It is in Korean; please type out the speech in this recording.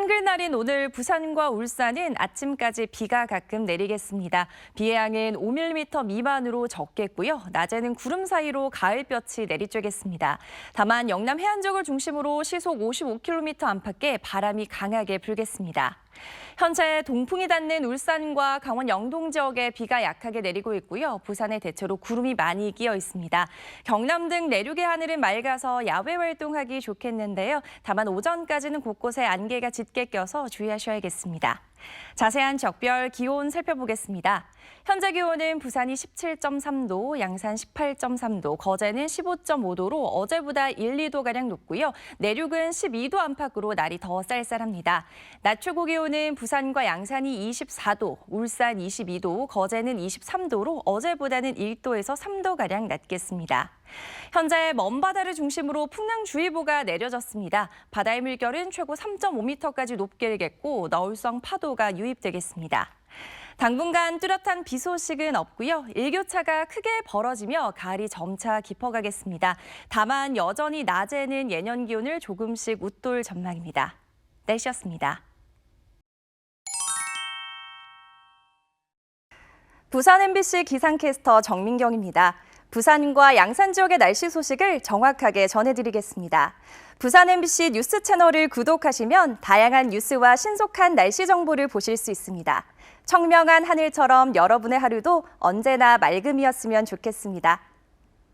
한글날인 오늘 부산과 울산은 아침까지 비가 가끔 내리겠습니다. 비의 양은 5mm 미만으로 적겠고요. 낮에는 구름 사이로 가을볕이 내리쬐겠습니다. 다만 영남 해안 지역을 중심으로 시속 55km 안팎의 바람이 강하게 불겠습니다. 현재 동풍이 닿는 울산과 강원 영동 지역에 비가 약하게 내리고 있고요. 부산에 대체로 구름이 많이 끼어 있습니다. 경남 등 내륙의 하늘은 맑아서 야외 활동하기 좋겠는데요. 다만 오전까지는 곳곳에 안개가 짙게 껴서 주의하셔야겠습니다. 자세한 지역별 기온 살펴보겠습니다. 현재 기온은 부산이 17.3도, 양산 18.3도, 거제는 15.5도로 어제보다 1, 2도가량 높고요. 내륙은 12도 안팎으로 날이 더 쌀쌀합니다. 낮 최고 기온은 부산과 양산이 24도, 울산 22도, 거제는 23도로 어제보다는 1도에서 3도가량 낮겠습니다. 현재 먼 바다를 중심으로 풍랑주의보가 내려졌습니다. 바다의 물결은 최고 3.5m까지 높게 일겠고 너울성 파도가 유입되겠습니다. 당분간 뚜렷한 비 소식은 없고요. 일교차가 크게 벌어지며 가을이 점차 깊어가겠습니다. 다만 여전히 낮에는 예년 기온을 조금씩 웃돌 전망입니다. 날씨였습니다. 부산 MBC 기상캐스터 정민경입니다. 부산과 양산 지역의 날씨 소식을 정확하게 전해드리겠습니다. 부산 MBC 뉴스 채널을 구독하시면 다양한 뉴스와 신속한 날씨 정보를 보실 수 있습니다. 청명한 하늘처럼 여러분의 하루도 언제나 맑음이었으면 좋겠습니다.